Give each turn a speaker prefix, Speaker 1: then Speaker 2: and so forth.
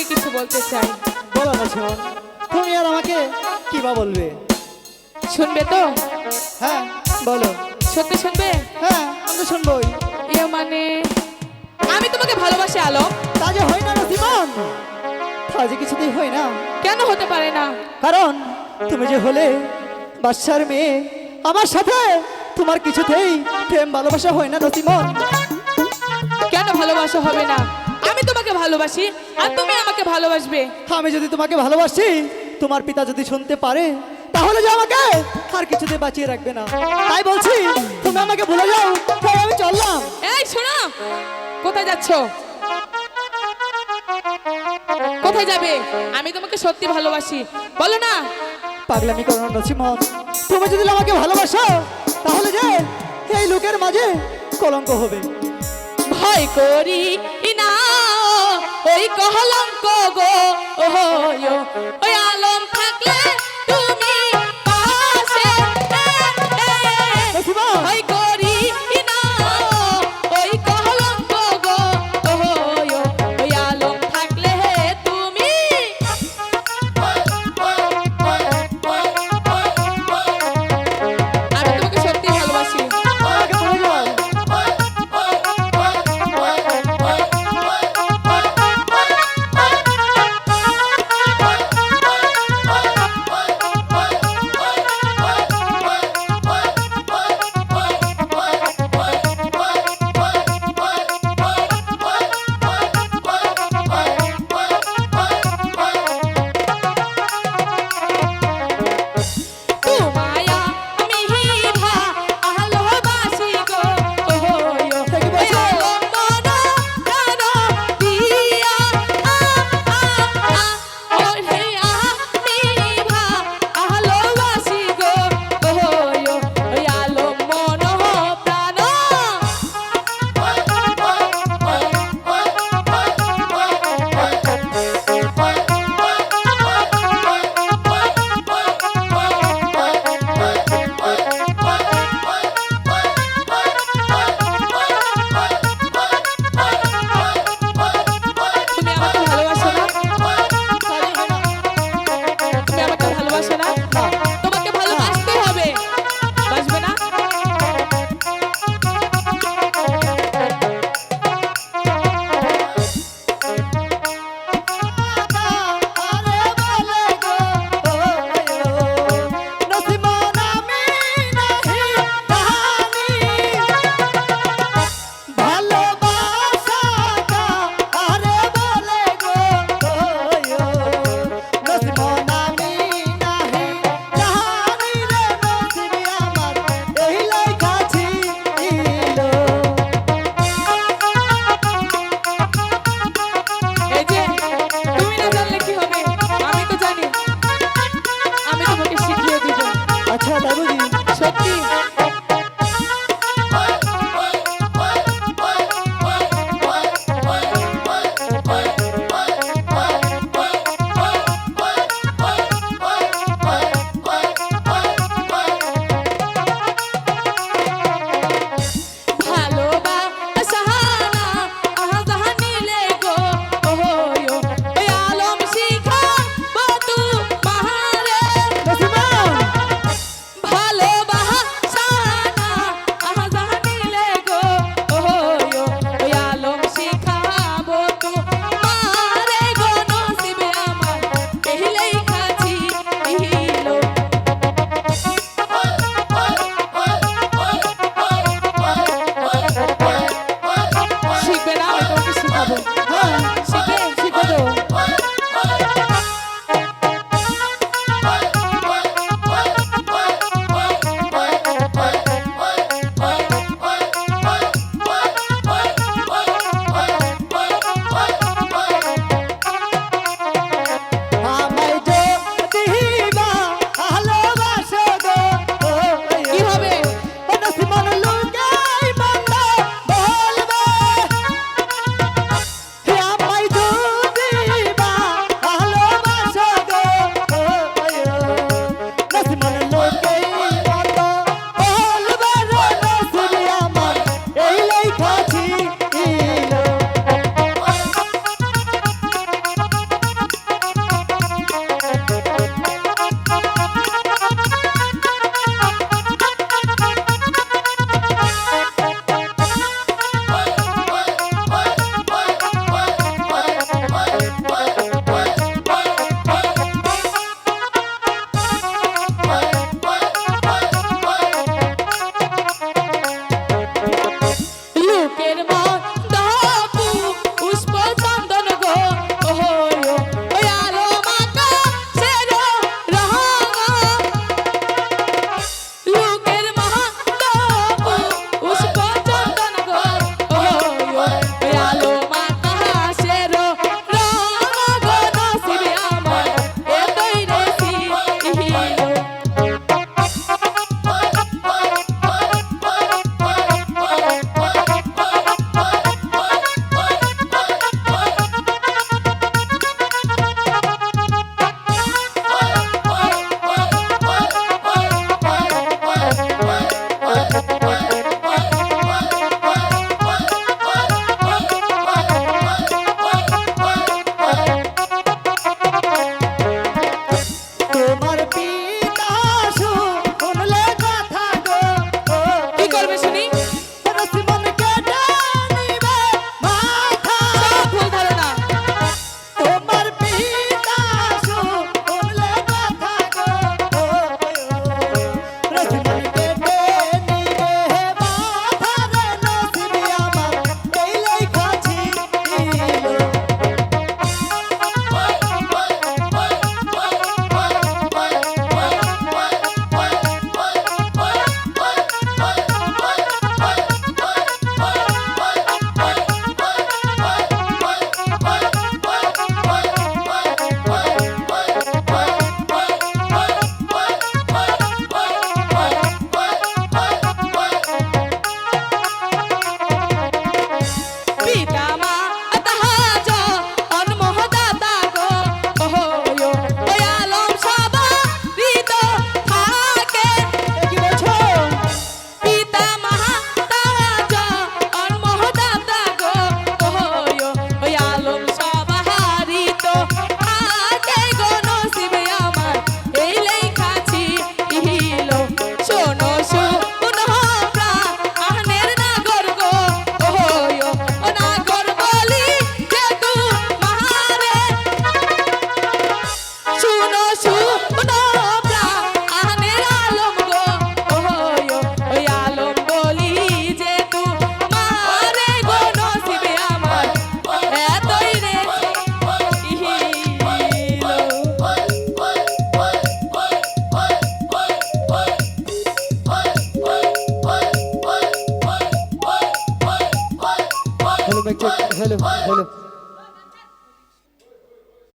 Speaker 1: তোমাকে কিছু বলতে চাই।
Speaker 2: বলো না শোন তুমি আর আমাকে কি বা বলবে?
Speaker 1: শুনবে তো?
Speaker 2: হ্যাঁ বলো।
Speaker 1: সত্যি শুনবে?
Speaker 2: হ্যাঁ আমি তো শুনবোই।
Speaker 1: ইয়ে মানে আমি তোমাকে ভালোবাসি আলম।
Speaker 2: তা যে হয় না নসিমন তা যে কিছুতেই হয় না।
Speaker 1: কেন হতে পারে না?
Speaker 2: কারণ তুমি যে হলে বাচ্চার মেয়ে আমার সাথে তোমার কিছুতেই প্রেম ভালোবাসা হয় না নসিমন
Speaker 1: কেন ভালোবাসা হবে না? আমি তোমাকে ভালোবাসি আর তুমি আমাকে ভালোবাসবে।
Speaker 2: আমি যদি তোমাকে ভালোবাসি তোমার পিতা যদি শুনতে পারে তাহলে যে আমাকে আর কিছুতে বাঁচিয়ে রাখবে না। তাই বলছি তুমি আমাকে ভুলে যাও তাই আমি চললাম।
Speaker 1: এই শোনো কোথায় যাচ্ছ? কোথায় যাবে? আমি তোমাকে সত্যি ভালোবাসি। বলো না।
Speaker 2: পাগলামি করো না নসিমন তুমি যদি আমাকে ভালোবাসো তাহলে যে এই লোকের মাঝে কলঙ্ক হবে।
Speaker 1: ভয় করি না ওই কহলঙ্ক গো ওই আলম